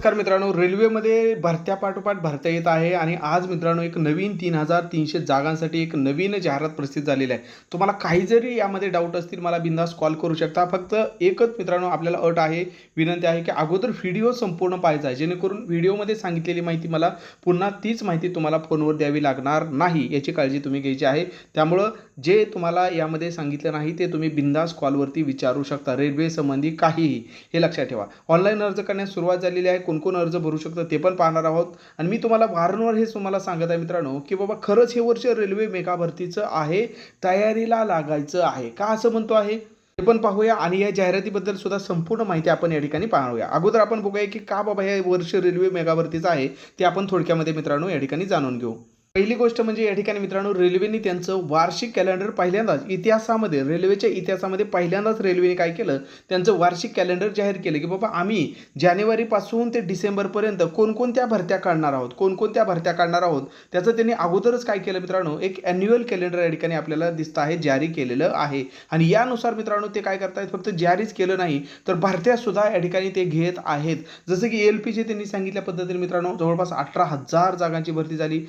नमस्कार मित्रांनो रेल्वेमध्ये भरत्या पाठोपाठ भरता येत आहे आणि आज मित्रांनो एक नवीन तीन हजार तीनशे जागांसाठी एक नवीन जाहिरात प्रसिद्ध झालेली आहे. तुम्हाला काही जरी यामध्ये डाऊट असतील मला बिंदास कॉल करू शकता. फक्त एकच मित्रांनो आपल्याला अट आहे विनंती आहे की अगोदर व्हिडिओ संपूर्ण पाहायचा आहे. जेणेकरून व्हिडिओमध्ये सांगितलेली माहिती मला पुन्हा तीच माहिती तुम्हाला फोनवर द्यावी लागणार नाही याची काळजी तुम्ही घ्यायची आहे. त्यामुळं जे तुम्हाला यामध्ये सांगितलं नाही ते तुम्ही बिंदास कॉलवरती विचारू शकता रेल्वेसंबंधी काहीही. हे लक्षात ठेवा. ऑनलाईन अर्ज करण्यास सुरुवात झालेली आहे. कोण कोण अर्ज भरू शकतं ते पण पाहणार आहोत. आणि मी तुम्हाला वारंवार हे तुम्हाला सांगत आहे मित्रांनो की बाबा खरंच हे वर्ष रेल्वे मेगा भरतीचं आहे तयारीला लागायचं आहे. का असं म्हणतो आहे? ते पण पाहूया आणि या जाहिरातीबद्दल सुद्धा संपूर्ण माहिती आपण या ठिकाणी पाहूया. अगोदर आपण बघूया की का बाबा हे वर्ष रेल्वे मेगाभरतीचं आहे ते आपण थोडक्यामध्ये मित्रांनो या ठिकाणी जाणून घेऊ. पहिली गोष्ट म्हणजे या ठिकाणी मित्रांनो रेल्वेने त्यांचं वार्षिक कॅलेंडर पहिल्यांदाच इतिहासामध्ये रेल्वेच्या इतिहासामध्ये पहिल्यांदाच रेल्वेने काय केलं? त्यांचं वार्षिक कॅलेंडर जाहीर केलं की बाबा आम्ही जानेवारीपासून ते डिसेंबरपर्यंत कोणकोणत्या भरत्या काढणार आहोत? कोणकोणत्या भरत्या काढणार आहोत? त्याचं त्यांनी अगोदरच काय केलं मित्रांनो? एक ॲन्युअल कॅलेंडर या ठिकाणी आपल्याला दिसतं आहे जारी केलेलं आहे. आणि यानुसार मित्रांनो ते काय करतायत? फक्त जारीच केलं नाही तर भरत्यासुद्धा या ठिकाणी ते घेत आहेत. जसं की एल पीचे त्यांनी सांगितल्या पद्धतीने मित्रांनो जवळपास अठरा हजार जागांची भरती झाली.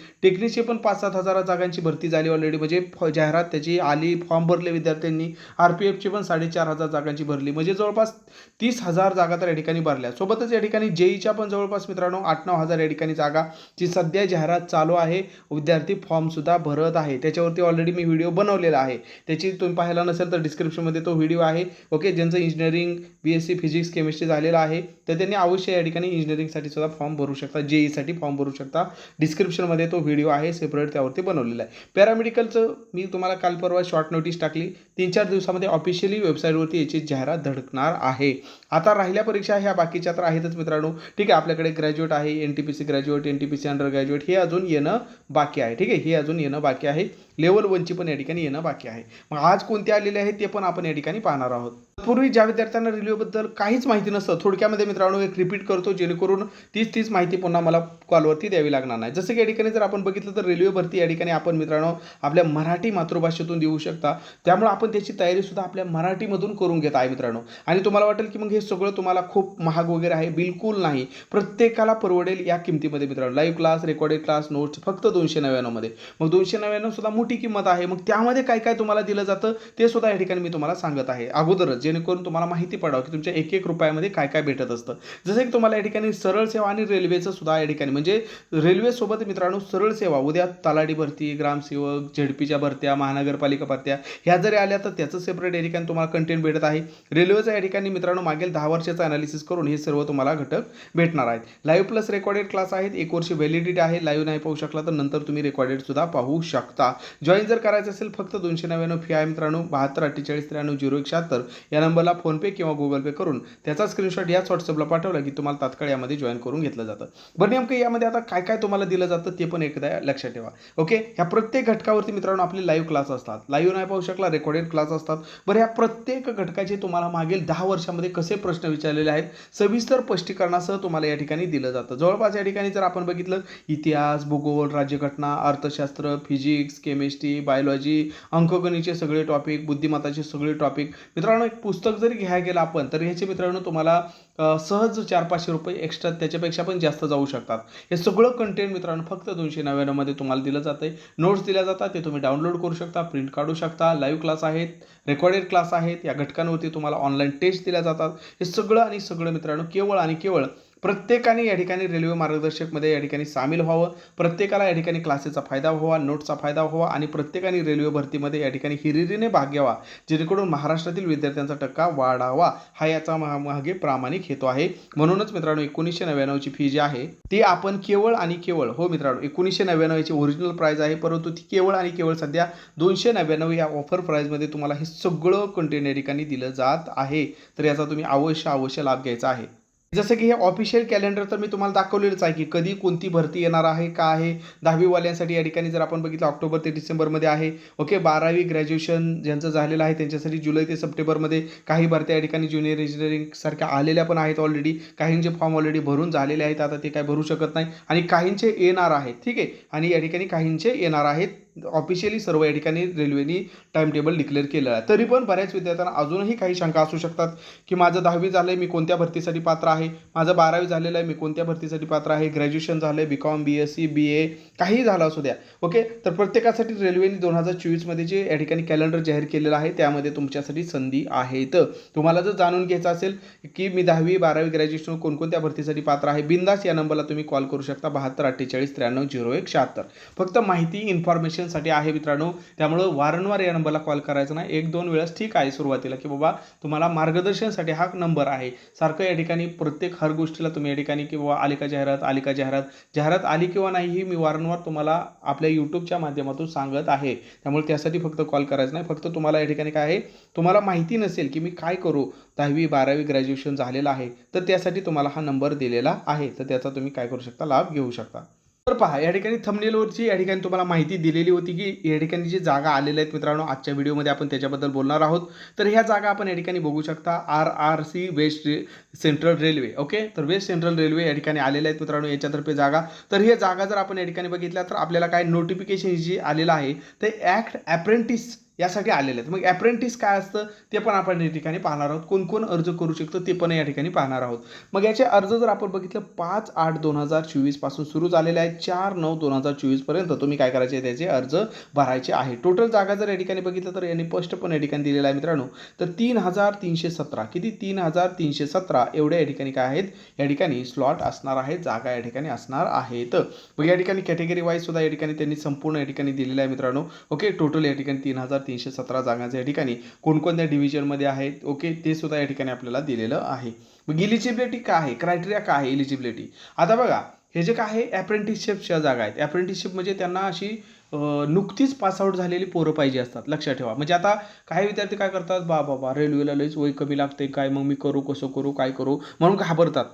तिथे पण पाच सात हजार जागांची भरती झाली ऑलरेडी म्हणजे जाहिरात त्याची आली फॉर्म भरले विद्यार्थ्यांनी. आर पी एफची पण साडेचार हजार जागांची भरली. म्हणजे जवळपास तीस हजार जागा तर या ठिकाणी भरल्या. सोबतच या ठिकाणी जेईच्या पण जवळपास मित्रांनो आठ नऊ हजार या ठिकाणी जागा. जी सध्या जाहिरात चालू आहे विद्यार्थी फॉर्मसुद्धा भरत आहे. त्याच्यावरती ऑलरेडी मी व्हिडिओ बनवलेला आहे. त्याची तुम्ही पाहायला नसेल तर डिस्क्रिप्शनमध्ये तो व्हिडिओ आहे. ओके ज्यांचं engineering B S C physics chemistry झालेलं आहे तर त्यांनी अवश्य या ठिकाणी इंजिनिअरिंगसाठी सुद्धा फॉर्म भरू शकता. जेईसाठी फॉर्म भरू शकता. डिस्क्रिप्शनमध्ये तो व्हिडिओ आहे. सेपरेट त्यावरती बनवलेलं आहे. पॅरामेडिकलचं मी तुम्हाला काल परवा शॉर्ट नोटीस टाकली. तीन चार दिवसामध्ये ऑफिशियली वेबसाईटवरती याची जाहिरात धडकणार आहे. आता राहिल्या परीक्षा ह्या बाकीच्या तर आहेतच मित्रांनो. ठीक आहे आपल्याकडे ग्रॅज्युएट आहे N T P C graduate N T P C under graduate हे अजून येणं बाकी आहे. ठीक आहे हे अजून येणं बाकी आहे. लेवल वनची पण या ठिकाणी येणं बाकी आहे. मग आज कोणते आलेले आहेत ते पण आपण या ठिकाणी पाहणार आहोत. पूर्वी ज्या विद्यार्थ्यांना रेल्वेबद्दल काहीच माहिती नसतं थोडक्यामध्ये मित्रांनो एक रिपीट करतो जेणेकरून तीच तीच माहिती पुन्हा मला कॉलवरती द्यावी लागणार नाही. जसं की या ठिकाणी जर आपण बघितलं तर रेल्वे भरती या ठिकाणी आपण मित्रांनो आपल्या मराठी मातृभाषेतून देऊ शकता. त्यामुळे आपण त्याची तयारीसुद्धा आपल्या मराठीमधून करून घेत आहे मित्रांनो. आणि तुम्हाला वाटेल की मग हे सगळं तुम्हाला खूप महाग वगैरे आहे बिलकुल नाही. प्रत्येकाला परवडेल या किमतीमध्ये मित्रांनो. Live class recorded class notes फक्त दोनशे नव्याण्णवमध्ये मग दोनशे नव्याण्णव सुद्धा मोठी किंमत आहे. मग त्यामध्ये काय काय तुम्हाला दिलं जातं ते सुद्धा या ठिकाणी मी तुम्हाला सांगत आहे. अगोदरच जे जेणेकरून तुम्हाला माहिती पडावं की तुमच्या एक एक रुपयामध्ये काय काय भेटत असतं. जसं की तुम्हाला या ठिकाणी सरळ सेवा आणि रेल्वेचं सुद्धा या ठिकाणी म्हणजे रेल्वेसोबत मित्रांनो सरळ सेवा उद्या तलाडी भरती ग्रामसेवक झेडपीच्या भरत्या महानगरपालिका भरत्या ह्या जरी आल्या तर त्याचं सेपरेट या ठिकाणी तुम्हाला कंटेंट भेटत आहे. रेल्वेचा या ठिकाणी मित्रांनो मागील दहा वर्षाचं अनालिसिस करून हे सर्व तुम्हाला घटक भेटणार आहेत. लाईव्ह प्लस रेकॉर्डेड क्लास आहेत एक वर्ष व्हॅलिडिटी आहे लाईव्ह नाही पाहू शकला तर नंतर तुम्ही रेकॉर्डेड सुद्धा पाहू शकता. जॉईन जर करायचं असेल फक्त दोनशे नव्याण्णव फी आहे मित्रांनो बहात्तर अठ्ठेचाळीस त्र्याण्णव झिरो एक शहात्तर या नंबरला फोनपे किंवा गुगल पे करून त्याचा स्क्रीनशॉट याच व्हॉट्सअपला पाठवला की तुम्हाला तात्काळ यामध्ये जॉईन करून घेतलं जातं. बरं नेमकं यामध्ये आता काय काय तुम्हाला दिलं जातं ते पण एकदा लक्षात ठेवा. ओके ह्या प्रत्येक घटकावरती मित्रांनो आपले लाईव्ह क्लास असतात. लाईव्ह नाही पाहू शकला रेकॉर्डेड क्लास असतात. बरं ह्या प्रत्येक घटकाचे तुम्हाला मागील दहा वर्षामध्ये कसे प्रश्न विचारलेले आहेत सविस्तर स्पष्टीकरणासह तुम्हाला या ठिकाणी दिलं जातं. जवळपास या ठिकाणी जर आपण बघितलं इतिहास भूगोल राज्यघटना अर्थशास्त्र फिजिक्स केमिस्ट्री बायोलॉजी अंकगणितचे सगळे टॉपिक बुद्धिमत्ताचे सगळे टॉपिक मित्रांनो एक पुस्तक जरी घ्यायला गेलं आपण तर ह्याचे मित्रांनो तुम्हाला सहज चार पाचशे रुपये एक्स्ट्रा त्याच्यापेक्षा पण जास्त जाऊ शकतात. हे सगळं कंटेंट मित्रांनो फक्त दोनशे नव्याण्णवमध्ये तुम्हाला दिलं जातं आहे नोट्स दिल्या जातात ते तुम्ही डाउनलोड करू शकता प्रिंट काढू शकता लाईव्ह क्लास आहेत रेकॉर्डेड क्लास आहेत या घटकांवरती तुम्हाला ऑनलाईन टेस्ट दिल्या जातात. हे सगळं आणि सगळं मित्रांनो केवळ आणि केवळ प्रत्येकाने या ठिकाणी रेल्वे मार्गदर्शकमध्ये या ठिकाणी सामील व्हावं. प्रत्येकाला या ठिकाणी क्लासेसचा फायदा व्हावा नोट्सचा फायदा व्हावा आणि प्रत्येकाने रेल्वे भरतीमध्ये या ठिकाणी हिरिरीने भाग घ्यावा जेणेकरून महाराष्ट्रातील विद्यार्थ्यांचा टक्का वाढावा. हा याचा महामागे प्रामाणिक हेतू आहे. म्हणूनच मित्रांनो एकोणीसशे नव्याण्णवची फी जी आहे ती आपण केवळ आणि केवळ हो मित्रांनो एकोणीसशे नव्याण्णव याची ओरिजिनल प्राईज आहे परंतु ती केवळ आणि केवळ सध्या दोनशे नव्याण्णव या ऑफर प्राईजमध्ये तुम्हाला हे सगळं कंटेंट या ठिकाणी दिलं जात आहे. तर याचा तुम्ही अवश्य अवश्य लाभ घ्यायचा आहे. जसं की हे ऑफिशियल कॅलेंडर तर मी तुम्हाला दाखवलेलंच आहे की कधी कोणती भरती येणार आहे का आहे. दहावीवाल्यांसाठी या ठिकाणी जर आपण बघितलं ऑक्टोबर ते डिसेंबरमध्ये आहे. ओके बारावी ग्रॅज्युएशन ज्यांचं झालेलं आहे त्यांच्यासाठी जुलै ते सप्टेंबरमध्ये काही भरत्या या ठिकाणी ज्युनियर इंजिनिअरिंग सारख्या आलेल्या पण आहेत ऑलरेडी काहींचे फॉर्म ऑलरेडी भरून झालेले आहेत आता ते काय भरू शकत नाही. आणि काहींचे येणार आहेत ठीक आहे. आणि या ठिकाणी काहींचे येणार आहेत. ऑफिशियली सर्व या ठिकाणी रेल्वेनी टाइम टेबल डिक्लेअर केलं आहे. तरी पण बऱ्याच विद्यार्थ्यांना अजूनही काही शंका असू शकतात की माझं दहावी झालं आहे मी कोणत्या भरतीसाठी पात्र आहे? माझं बारावी झालेलं आहे मी कोणत्या भरतीसाठी पात्र आहे? ग्रॅज्युएशन झालं आहे B com B S C B A काही झालं असू द्या. ओके तर प्रत्येकासाठी रेल्वेने दोन हजार चोवीसमध्ये जे या ठिकाणी कॅलेंडर जाहीर केलेलं आहे त्यामध्ये तुमच्यासाठी संधी आहेत. तुम्हाला जर जाणून घ्यायचं असेल की मी दहावी बारावी ग्रॅज्युएशन कोणकोणत्या भरतीसाठी पात्र आहे बिंदास या नंबरला तुम्ही कॉल करू शकता बहात्तर अठ्ठेचाळीस त्र्याण्णव झिरो एक शहात्तर. फक्त माहिती इन्फॉर्मेशन इन्फॉर्मेशनसाठी आहे मित्रांनो. त्यामुळं वारंवार या नंबरला कॉल करायचा नाही. एक दोन वेळेस ठीक आहे सुरुवातीला की बाबा तुम्हाला मार्गदर्शनसाठी हा नंबर आहे. सारखं या ठिकाणी प्रत्येक हर गोष्टीला तुम्ही या ठिकाणी की बाबा आली का जाहिरात आली का जाहिरात जाहिरात आली किंवा नाही ही मी वारंवार तुम्हाला आपल्या यूट्यूबच्या माध्यमातून सांगत आहे. त्यामुळे त्यासाठी फक्त कॉल करायचा नाही. फक्त तुम्हाला या ठिकाणी काय आहे? तुम्हाला माहिती नसेल की मी काय करू? दहावी बारावी ग्रॅज्युएशन झालेलं आहे. तर त्यासाठी तुम्हाला हा नंबर दिलेला आहे. तर त्याचा तुम्ही काय करू शकता? लाभ घेऊ शकता. तर पहा या ठिकाणी थंबनेलवरची या ठिकाणी तुम्हाला माहिती दिलेली होती की या ठिकाणी जी जागा आलेल्या आहेत मित्रांनो आजच्या व्हिडिओमध्ये आपण त्याच्याबद्दल बोलणार आहोत. तर ह्या जागा आपण या ठिकाणी बघू शकता आर आर सी वेस्ट रे सेंट्रल रेल्वे ओके तर वेस्ट सेंट्रल रेल्वे या ठिकाणी आलेल्या आहेत मित्रांनो याच्यातर्फे जागा. तर हे जागा जर आपण या ठिकाणी बघितल्या तर आपल्याला काय नोटिफिकेशन जी आलेलं आहे ते ॲक्ट ॲप्रेंटिस यासाठी आलेले आहेत मग ॲप्रेंटिस काय असतं ते पण आपण या ठिकाणी पाहणार आहोत कोण कोण अर्ज करू शकतो ते पण या ठिकाणी पाहणार आहोत मग याचे अर्ज जर आपण बघितलं पाच आठ दोन हजार चोवीसपासून सुरू झालेले आहेत चार नऊ दोन हजार चोवीसपर्यंत तुम्ही काय करायचे त्याचे अर्ज भरायचे आहे टोटल जागा जर या ठिकाणी बघितलं तर यांनी स्पष्ट पण या ठिकाणी दिलेला आहे मित्रांनो तर तीन हजार तीनशे सतरा किती तीन हजार तीनशे सतरा एवढ्या या ठिकाणी काय आहेत या ठिकाणी स्लॉट असणार आहेत जागा या ठिकाणी असणार आहेत मग या ठिकाणी कॅटेगरी वाईज सुद्धा या ठिकाणी त्यांनी संपूर्ण या ठिकाणी दिलेलं आहे मित्रांनो ओके टोटल या ठिकाणी तीन हजार तीनशे सतरा जागांचं या ठिकाणी कोणकोणत्या डिव्हिजनमध्ये आहेत? ओके ते सुद्धा या ठिकाणी आपल्याला दिलेलं आहे. मग इलिजिबिलिटी काय आहे? क्रायटेरिया काय आहे इलिजिबिलिटी आता बघा हे जे काय आहे ॲप्रेंटिसशिपच्या जागा आहेत. ॲप्रेंटिसशिप म्हणजे त्यांना अशी नुकतीच पासआउट झालेली पोरं पाहिजे असतात. लक्षात ठेवा. म्हणजे आता काही विद्यार्थी काय करतात? बा बाबा रेल्वेला लईच वय कमी लागते काय मग मी करू कसं करू काय करू? म्हणून घाबरतात.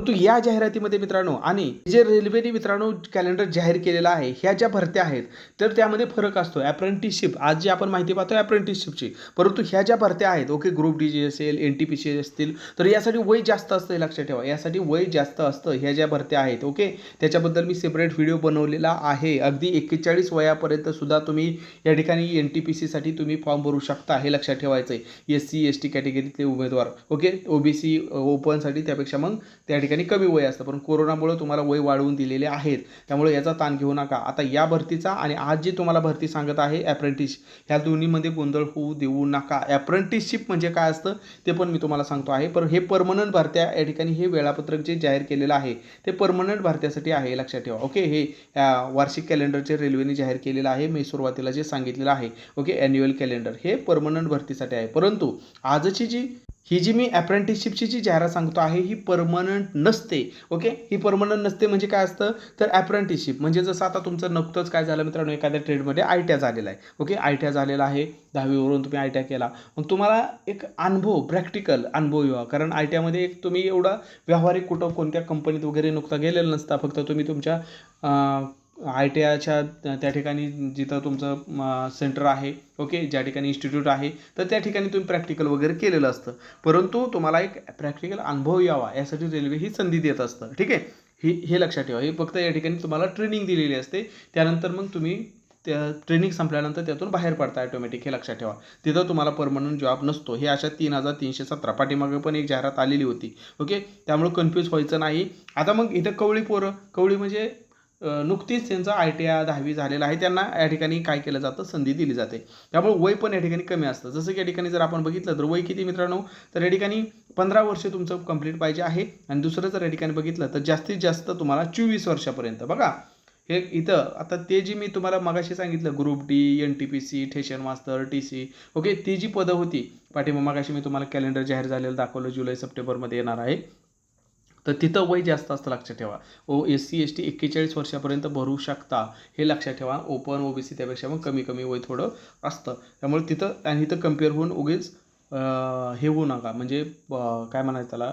परंतु या जाहिरातीमध्ये मित्रांनो आणि जे रेल्वेने मित्रांनो कॅलेंडर जाहीर केलेलं आहे ह्या ज्या भरत्या आहेत तर त्यामध्ये फरक असतो. अप्रेंटिसशिप आज जी आपण माहिती पाहतो अप्रेंटिसशिपची परंतु ह्या ज्या भरत्या आहेत ओके ग्रुप डी जी असेल एन टी पी सी असतील तर यासाठी वय जास्त असतं हे लक्षात ठेवा. यासाठी वय जास्त असतं ह्या ज्या भरत्या आहेत ओके त्याच्याबद्दल मी सेपरेट व्हिडिओ बनवलेला आहे. अगदी एक्केचाळीस वयापर्यंत सुद्धा तुम्ही या ठिकाणी एन टी पी सीसाठी तुम्ही फॉर्म भरू शकता हे लक्षात ठेवायचं आहे एस सी एस टी कॅटेगरीतले उमेदवार ओके ओ बी सी ओपनसाठी त्यापेक्षा मग त्या ठिकाणी कमी वय असतं. पण कोरोनामुळे तुम्हाला वय वाढवून दिलेले आहेत. त्यामुळे याचा ताण घेऊ नका. आता या भरतीचा आणि आज जी तुम्हाला भरती सांगत आहे ॲप्रेंटिस ह्या दोन्हीमध्ये गोंधळ होऊ देऊ नका. ॲप्रेंटिसशिप म्हणजे काय असतं ते पण मी तुम्हाला सांगतो आहे. पर हे परमनंट भरत्या या ठिकाणी हे वेळापत्रक जे जाहीर केलेलं आहे ते परमनंट भरत्यासाठी आहे. लक्षात ठेवा. ओके? हे वार्षिक कॅलेंडरचे रेल्वेने जाहीर केलेलं आहे. मी सुरुवातीला जे सांगितलेलं आहे. ओके? ॲन्युअल कॅलेंडर हे परमनंट भरतीसाठी आहे. परंतु आजची जी ही जी मी अप्रेंटिसशिपची जी जाहिरात सांगतो आहे ही परमनंट नसते. ओके ही परमनंट नसते म्हणजे काय असतं? तर अप्रेंटिसशिप म्हणजे जसं आता तुमचं नुकतंच काय झालं मित्रांनो एखाद्या ट्रेडमध्ये आय टी झालेला आहे. ओके आय टी झालेला आहे. दहावीवरून तुम्ही आय टी केला. मग तुम्हाला एक अनुभव प्रॅक्टिकल अनुभव येवा. कारण आय टी आयमध्ये एक तुम्ही एवढा व्यावहारिक कुठं कोणत्या कंपनीत वगैरे नुकता गेलेला नसता. फक्त तुम्ही तुमच्या आय टी आयच्या त्या ठिकाणी जिथं तुमचं सेंटर आहे ओके ज्या ठिकाणी इन्स्टिट्यूट आहे तर त्या ठिकाणी तुम्ही प्रॅक्टिकल वगैरे केलेलं असतं. परंतु तुम्हाला एक प्रॅक्टिकल अनुभव यावा यासाठी रेल्वे ही संधी देत असतं ठीक आहे? ही हे लक्षात ठेवा. हे फक्त या ठिकाणी तुम्हाला ट्रेनिंग दिलेली असते. त्यानंतर मग तुम्ही त्या ट्रेनिंग संपल्यानंतर त्यातून बाहेर पडता ऑटोमॅटिक हे लक्षात ठेवा. तिथं तुम्हाला परमनंट जॉब नसतो. हे अशा तीन हजार तीनशे सतरा पाठीमागे पण एक जाहिरात आलेली होती ओके त्यामुळे कन्फ्यूज व्हायचं नाही. आता मग इथं कवळी पोरं कवळी म्हणजे नुकतीच त्यांचं आय टी आय दहावी झालेलं आहे. त्यांना या ठिकाणी काय केलं जातं? संधी दिली जाते. त्यामुळे वय पण या ठिकाणी कमी असतं. जसं की या ठिकाणी जर आपण बघितलं तर वय किती मित्रांनो? तर या ठिकाणी पंधरा वर्ष तुमचं कंप्लीट पाहिजे आहे. आणि दुसरं जर या ठिकाणी बघितलं तर जास्तीत जास्त तुम्हाला चोवीस वर्षापर्यंत. बघा हे इथं आता ते जी मी तुम्हाला मगाशी सांगितलं group D N T P C station master T C okay ती जी पदं होती पाठिंबा मगाशी मी तुम्हाला कॅलेंडर जाहीर झालेलं दाखवलं जुलै सप्टेंबरमध्ये येणार आहे. तर तिथं वय जास्त असतं लक्षात ठेवा. O S C S T एक्केचाळीस वर्षापर्यंत भरू शकता हे लक्षात ठेवा. ओपन ओ बी सी त्यापेक्षा मग कमी कमी वय थोडं असतं. त्यामुळे तिथं आणि इथं कंपेअर होऊन उगीच हे होऊ नका. म्हणजे काय म्हणायचं त्याला?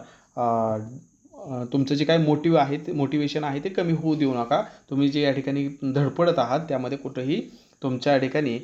तुमचं जे काय मोटिव आहे ते मोटिवेशन आहे ते कमी होऊ देऊ नका. तुम्ही जे या ठिकाणी धडपडत आहात त्यामध्ये कुठंही तुमच्या या ठिकाणी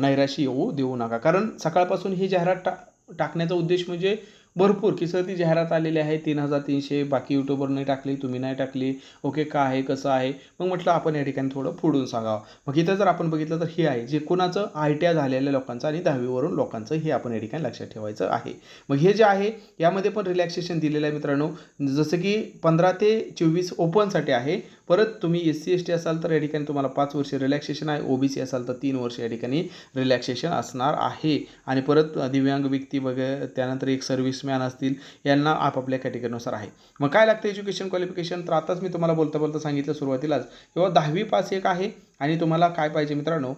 नैराशी येऊ देऊ नका. कारण सकाळपासून ही जाहिरात टा टाकण्याचा उद्देश म्हणजे भरपूर. किसती जाहिरात आलेली आहे तीन हजार तीनशे बाकी यूट्यूबवर नाही टाकली तुम्ही नाही टाकली ओके का आहे कसं आहे? मग म्हटलं आपण या ठिकाणी थोडं फोडून सांगावं. मग इथं जर आपण बघितलं तर हे आहे जे कोणाचं आय टी आय झालेल्या लोकांचं आणि दहावीवरून लोकांचं हे आपण या ठिकाणी लक्षात ठेवायचं आहे. मग हे जे आहे यामध्ये पण रिलॅक्सेशन दिलेलं आहे मित्रांनो. जसं की पंधरा ते चोवीस ओपनसाठी आहे. परत तुम्ही एस सी एस टी असाल तर या ठिकाणी तुम्हाला पाच वर्ष रिलॅक्सेशन आहे. ओ बी सी असाल तर तीन वर्ष या ठिकाणी रिलॅक्सेशन असणार आहे. आणि परत दिव्यांग व्यक्ती वगैरे त्यानंतर एक सर्व्हिसमॅन असतील यांना आपापल्या कॅटेगरीनुसार आहे. मग काय लागतं एज्युकेशन क्वालिफिकेशन तर आताच मी तुम्हाला बोलता बोलता सांगितलं सुरुवातीलाच. किंवा दहावी पास एक आहे आणि तुम्हाला काय पाहिजे मित्रांनो?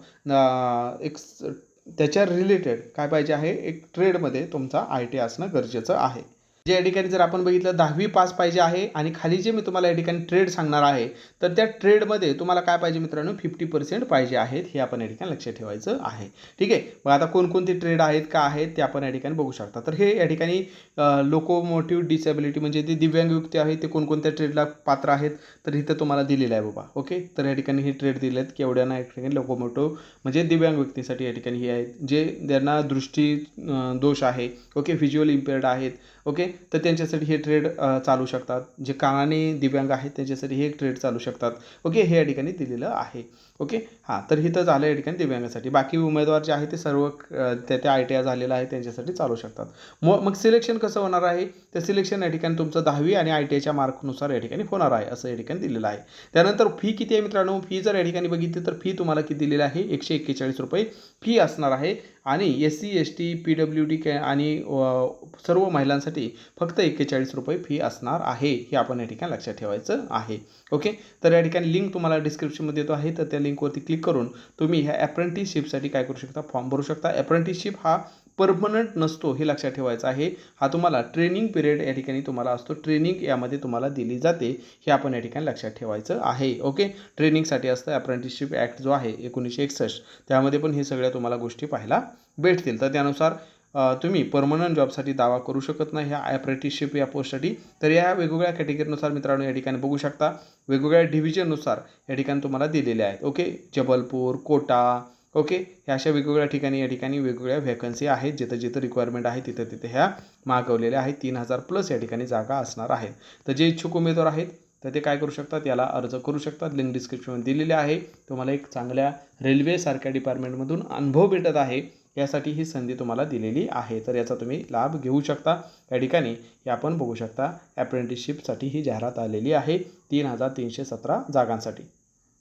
एक त्याच्या रिलेटेड काय पाहिजे आहे? एक ट्रेडमध्ये तुमचा आय टी असणं गरजेचं आहे. जे या ठिकाणी जर आपण बघितलं दहावी पास पाहिजे आहे आणि खाली जे मी तुम्हाला या ठिकाणी ट्रेड सांगणार आहे तर त्या ट्रेडमध्ये तुम्हाला काय पाहिजे मित्रांनो? फिफ्टी पर्सेंट पाहिजे आहेत हे आपण या ठिकाणी लक्षात ठेवायचं आहे. ठीक आहे? मग आता कोणकोणते ट्रेड आहेत का आहेत ते आपण या ठिकाणी बघू शकता. तर हे या ठिकाणी लोकोमोटिव्ह डिसेबिलिटी म्हणजे ते दिव्यांग व्यक्ती आहे ते कोणकोणत्या ट्रेडला पात्र आहेत तर इथं तुम्हाला दिलेलं आहे बाबा. ओके? तर या ठिकाणी हे ट्रेड दिले आहेत केवढ्यांना या ठिकाणी लोकोमोटिव्ह म्हणजे दिव्यांग व्यक्तीसाठी या ठिकाणी हे आहेत. जे ज्यांना दृष्टी दोष आहे ओके? व्हिज्युअल इम्पेअर्ड आहेत ओके? तर त्यांच्यासाठी हे ट्रेड चालू शकतात. जे कानाने दिव्यांग आहेत त्यांच्यासाठी हे ट्रेड चालू शकतात. ओके? हे या ठिकाणी दिलेलं आहे. ओके? हां तर इथं झालं या ठिकाणी दिव्यांगासाठी. बाकी उमेदवार जे आहे ते सर्व त्या त्या आय टी आय झालेलं आहे त्यांच्यासाठी चालू शकतात. मग मग सिलेक्शन कसं होणार आहे? तर सिलेक्शन या ठिकाणी तुमचं दहावी आणि आय टी आयच्या मार्कनुसार या ठिकाणी होणार आहे असं या ठिकाणी दिलेलं आहे. त्यानंतर फी किती आहे मित्रांनो? फी जर या ठिकाणी बघितली तर फी तुम्हाला किती दिलेली आहे? एकशे एक्केचाळीस रुपये फी असणार आहे. आणि S C S T P W D कॅ आणि सर्व महिलांसाठी फक्त एक्केचाळीस रुपये फी असणार आहे हे आपण या ठिकाणी लक्षात ठेवायचं आहे. ओके? तर या ठिकाणी लिंक तुम्हाला डिस्क्रिप्शनमध्ये येतो आहे तर त्या लिंकवरती क्लिक करून तुम्ही ह्या अप्रेंटिसशिपसाठी काय करू शकता? फॉर्म भरू शकता. अप्रेंटिसशिप हा परमनंट नसतो हे लक्षात ठेवायचं आहे. हा तुम्हाला ट्रेनिंग पिरियड या ठिकाणी तुम्हाला असतो. ट्रेनिंग यामध्ये तुम्हाला दिली जाते हे आपण या ठिकाणी लक्षात ठेवायचं आहे. ओके ट्रेनिंगसाठी असतं अप्रेंटिसशिप ॲक्ट जो आहे एकोणीसशे एकसष्ट. त्यामध्ये पण हे सगळ्या तुम्हाला गोष्टी पाहायला भेटतील. तर त्यानुसार तुम्ही परमनंट जॉबसाठी दावा करू शकत नाही. ह्या अप्रेंटिसशिप या पोस्टसाठी तर या वेगवेगळ्या कॅटेगरीनुसार मित्रांनो या ठिकाणी बघू शकता. वेगवेगळ्या डिव्हिजननुसार या ठिकाणी तुम्हाला दिलेले आहेत. ओके? जबलपूर कोटा ओके? ह्या अशा वेगवेगळ्या ठिकाणी या ठिकाणी वेगवेगळ्या व्हॅकन्सी आहेत. जिथं जिथं रिक्वायरमेंट आहे तिथं तिथे ह्या मागवलेल्या आहेत. तीन हजार प्लस या ठिकाणी जागा असणार आहेत तर जे इच्छुक उमेदवार आहेत तर ते काय करू शकतात? याला अर्ज करू शकतात. लिंक डिस्क्रिप्शनमध्ये दिलेले आहे. तुम्हाला एक चांगल्या रेल्वेसारख्या डिपार्टमेंटमधून अनुभव भेटत आहे. यासाठी ही संधी तुम्हाला दिलेली आहे. तर याचा तुम्ही लाभ घेऊ शकता. या ठिकाणी हे आपण बघू शकता ॲप्रेंटिसशिपसाठी ही जाहिरात आलेली आहे. तीन हजार तीनशे सतरा जागांसाठी.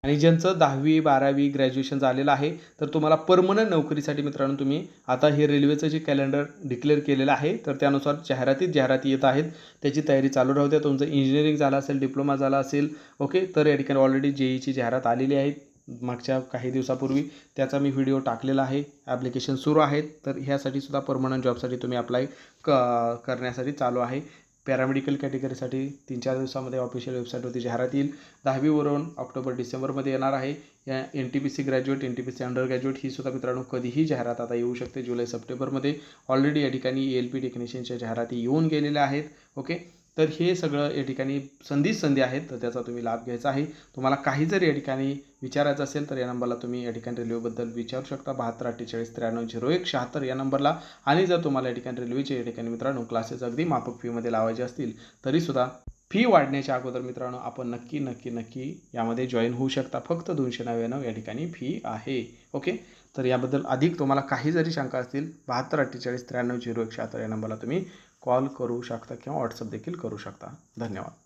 आणि ज्यांचं दहावी बारावी ग्रॅज्युएशन झालेलं आहे तर तुम्हाला परमनंट नोकरीसाठी मित्रांनो तुम्ही आता हे रेल्वेचं जे कॅलेंडर डिक्लेअर केलेलं आहे तर त्यानुसार जाहिरातीत जाहिराती येत आहेत. त्याची तयारी चालू राहू द्या. तुमचं इंजिनिअरिंग झालं असेल डिप्लोमा झाला असेल ओके तर या ठिकाणी ऑलरेडी जेईची जाहिरात आलेली आहे. मागच्या काही दिवसापूर्वी त्याचा मी व्हिडिओ टाकलेला आहे. ॲप्लिकेशन सुरू आहेत. तर ह्यासाठी सुद्धा परमनंट जॉबसाठी तुम्ही अप्लाय क करण्यासाठी चालू आहे. पॅरामेडिकल कॅटेगरीसाठी तीन चार दिवसामध्ये ऑफिशियल वेबसाईटवरती जाहिरात येईल. दहावीवरून ऑक्टोबर डिसेंबरमध्ये येणार आहे. या N T P C graduate N T P C under graduate ही सुद्धा मित्रांनो कधीही जाहिरात आता येऊ शकते. जुलै सप्टेंबरमध्ये ऑलरेडी या ठिकाणी एल पी टेक्निशियनच्या जाहिराती येऊन गेलेल्या आहेत. ओके तर हे सगळं या ठिकाणी संधीच संधी आहेत तर त्याचा तुम्ही लाभ घ्यायचा आहे. तुम्हाला काही जर या ठिकाणी विचारायचं असेल तर या नंबरला तुम्ही या ठिकाणी रेल्वेबद्दल विचारू शकता. बहात्तर अठ्ठेचाळीस त्र्याण्णव झिरो एक शहात्तर या नंबरला. आणि जर तुम्हाला या ठिकाणी रेल्वेचे या ठिकाणी मित्रांनो क्लासेस अगदी माफक फीमध्ये लावायचे असतील तरीसुद्धा फी वाढण्याच्या अगोदर मित्रांनो आपण नक्की नक्की नक्की यामध्ये जॉईन होऊ शकता. फक्त दोनशे नव्याण्णव या ठिकाणी फी आहे. ओके तर याबद्दल अधिक तुम्हाला काही जरी शंका असतील बहात्तर अठ्ठेचाळीस त्र्याण्णव झिरो एक शहात्तर या नंबरला तुम्ही कॉल करू शकता किंवा व्हॉट्सअप देखील करू शकता. धन्यवाद.